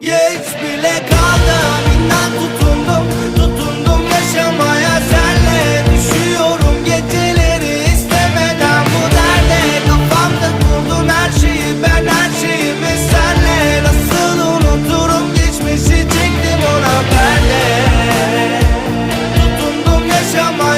Geç bile kaldım inan tutundum Tutundum yaşamaya. Senle Düşüyorum geceleri istemeden bu derde. Kafamda kurdum her şeyi ben her şeyimi senle. Nasıl unuturum geçmişi çektim ona perde Tutundum yaşamaya